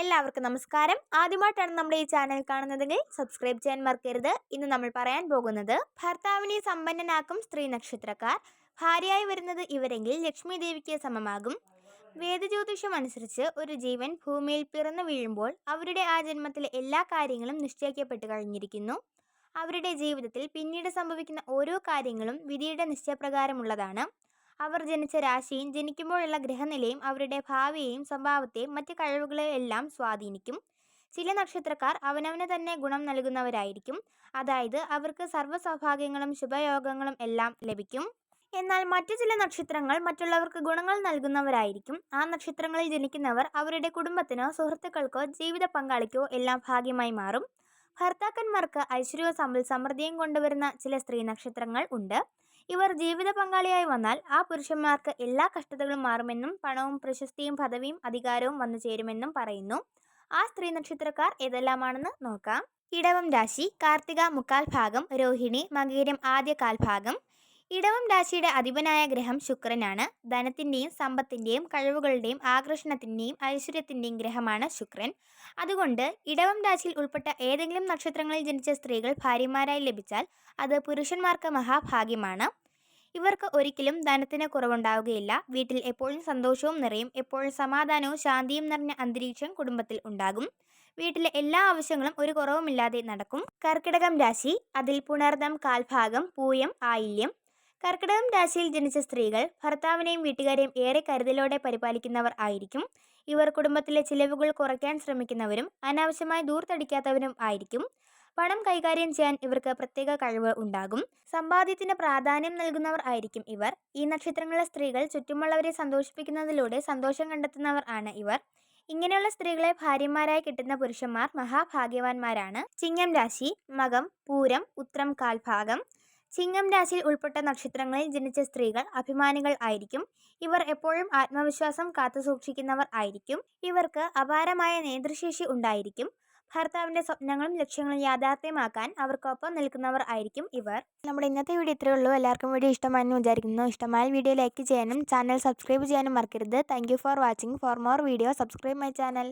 എല്ലാവർക്കും നമസ്കാരം. ആദ്യമായിട്ടാണ് നമ്മുടെ ഈ ചാനൽ കാണുന്നതെങ്കിൽ സബ്സ്ക്രൈബ് ചെയ്യാൻ മറക്കരുത്. ഇന്ന് നമ്മൾ പറയാൻ പോകുന്നത് ഭർത്താവിനെ സമ്പന്നനാക്കും സ്ത്രീ നക്ഷത്രക്കാർ. ഭാര്യയായി വരുന്നത് ഇവരെങ്കിൽ ലക്ഷ്മി ദേവിക്ക് സമമാകും. വേദജ്യോതിഷം അനുസരിച്ച് ഒരു ജീവൻ ഭൂമിയിൽ പിറന്നു വീഴുമ്പോൾ അവരുടെ ആ ജന്മത്തിലെ എല്ലാ കാര്യങ്ങളും നിശ്ചയിക്കപ്പെട്ട് കഴിഞ്ഞിരിക്കുന്നു. അവരുടെ ജീവിതത്തിൽ പിന്നീട് സംഭവിക്കുന്ന ഓരോ കാര്യങ്ങളും വിധിയുടെ നിശ്ചയപ്രകാരമുള്ളതാണ്. അവർ ജനിച്ച രാശിയും ജനിക്കുമ്പോഴുള്ള ഗ്രഹനിലയും അവരുടെ ഭാവിയെയും സ്വഭാവത്തെയും മറ്റ് കഴിവുകളെയും എല്ലാം സ്വാധീനിക്കും. ചില നക്ഷത്രക്കാർ അവനവന് തന്നെ ഗുണം നൽകുന്നവരായിരിക്കും. അതായത് അവർക്ക് സർവ സൗഭാഗ്യങ്ങളും ശുഭയോഗങ്ങളും എല്ലാം ലഭിക്കും. എന്നാൽ മറ്റു ചില നക്ഷത്രങ്ങൾ മറ്റുള്ളവർക്ക് ഗുണങ്ങൾ നൽകുന്നവരായിരിക്കും. ആ നക്ഷത്രങ്ങളിൽ ജനിക്കുന്നവർ അവരുടെ കുടുംബത്തിനോ സുഹൃത്തുക്കൾക്കോ ജീവിത പങ്കാളിക്കോ എല്ലാം ഭാഗ്യമായി മാറും. ഭർത്താക്കന്മാർക്ക് ഐശ്വര്യവും സമ്പൽ സമൃദ്ധിയും കൊണ്ടുവരുന്ന ചില സ്ത്രീ നക്ഷത്രങ്ങൾ ഉണ്ട്. ഇവർ ജീവിത പങ്കാളിയായി വന്നാൽ ആ പുരുഷന്മാർക്ക് എല്ലാ കഷ്ടതകളും മാറുമെന്നും പണവും പ്രശസ്തിയും പദവിയും അധികാരവും വന്നു ചേരുമെന്നും പറയുന്നു. ആ സ്ത്രീ നക്ഷത്രക്കാർ ഏതെല്ലാമാണെന്ന് നോക്കാം. ഇടവം രാശി കാർത്തിക മുക്കാൽ ഭാഗം രോഹിണി മകീരം ആദ്യ കാൽഭാഗം ഇടവം രാശിയുടെ അധിപനായ ഗ്രഹം ശുക്രനാണ്. ധനത്തിന്റെയും സമ്പത്തിന്റെയും കഴിവുകളുടെയും ആകർഷണത്തിന്റെയും ഐശ്വര്യത്തിന്റെയും ഗ്രഹമാണ് ശുക്രൻ. അതുകൊണ്ട് ഇടവം രാശിയിൽ ഉൾപ്പെട്ട ഏതെങ്കിലും നക്ഷത്രങ്ങളിൽ ജനിച്ച സ്ത്രീകൾ ഭാര്യമാരായി ലഭിച്ചാൽ അത് പുരുഷന്മാർക്ക് മഹാഭാഗ്യമാണ്. ഇവർക്ക് ഒരിക്കലും ധനത്തിന് കുറവുണ്ടാവുകയില്ല. വീട്ടിൽ എപ്പോഴും സന്തോഷവും നിറയും എപ്പോഴും സമാധാനവും ശാന്തിയും നിറഞ്ഞ അന്തരീക്ഷം കുടുംബത്തിൽ ഉണ്ടാകും. വീട്ടിലെ എല്ലാ ആവശ്യങ്ങളും ഒരു കുറവുമില്ലാതെ നടക്കും. കർക്കിടകം രാശി അതിൽ പുണർദം കാൽഭാഗം പൂയം ആയില്യം കർക്കിടകം രാശിയിൽ ജനിച്ച സ്ത്രീകൾ ഭർത്താവിനെയും വീട്ടുകാരെയും ഏറെ കരുതലോടെ പരിപാലിക്കുന്നവർ ആയിരിക്കും. ഇവർ കുടുംബത്തിലെ ചിലവുകൾ കുറയ്ക്കാൻ ശ്രമിക്കുന്നവരും അനാവശ്യമായി ദൂർത്തടിക്കാത്തവരും ആയിരിക്കും. പണം കൈകാര്യം ചെയ്യാൻ ഇവർക്ക് പ്രത്യേക കഴിവ് ഉണ്ടാകും. സമ്പാദ്യത്തിന് പ്രാധാന്യം നൽകുന്നവർ ആയിരിക്കും ഇവർ. ഈ നക്ഷത്രങ്ങളിലെ സ്ത്രീകൾ ചുറ്റുമുള്ളവരെ സന്തോഷിപ്പിക്കുന്നതിലൂടെ സന്തോഷം കണ്ടെത്തുന്നവർ ആണ് ഇവർ. ഇങ്ങനെയുള്ള സ്ത്രീകളെ ഭാര്യമാരായി കിട്ടുന്ന പുരുഷന്മാർ മഹാഭാഗ്യവാന്മാരാണ്. ചിങ്ങം രാശി മകം പൂരം ഉത്രം കാൽഭാഗം. ചിങ്ങം രാശിയിൽ ഉൾപ്പെട്ട നക്ഷത്രങ്ങളിൽ ജനിച്ച സ്ത്രീകൾ അഭിമാനികൾ ആയിരിക്കും. ഇവർ എപ്പോഴും ആത്മവിശ്വാസം കാത്തുസൂക്ഷിക്കുന്നവർ ആയിരിക്കും. ഇവർക്ക് അപാരമായ നേതൃശേഷി ഉണ്ടായിരിക്കും. ഭർത്താവിന്റെ സ്വപ്നങ്ങളും ലക്ഷ്യങ്ങളും യാഥാർത്ഥ്യമാക്കാൻ അവർക്കൊപ്പം നിൽക്കുന്നവർ ആയിരിക്കും ഇവർ. നമ്മുടെ ഇന്നത്തെ വീഡിയോ ഇത്രയേ ഉള്ളൂ. എല്ലാവർക്കും വീഡിയോ ഇഷ്ടമാണെന്ന് വിചാരിക്കുന്നു. ഇഷ്ടമായ വീഡിയോ ലൈക്ക് ചെയ്യാനും ചാനൽ സബ്സ്ക്രൈബ് ചെയ്യാനും മറക്കരുത്. Thank for watching for more video subscribe my channel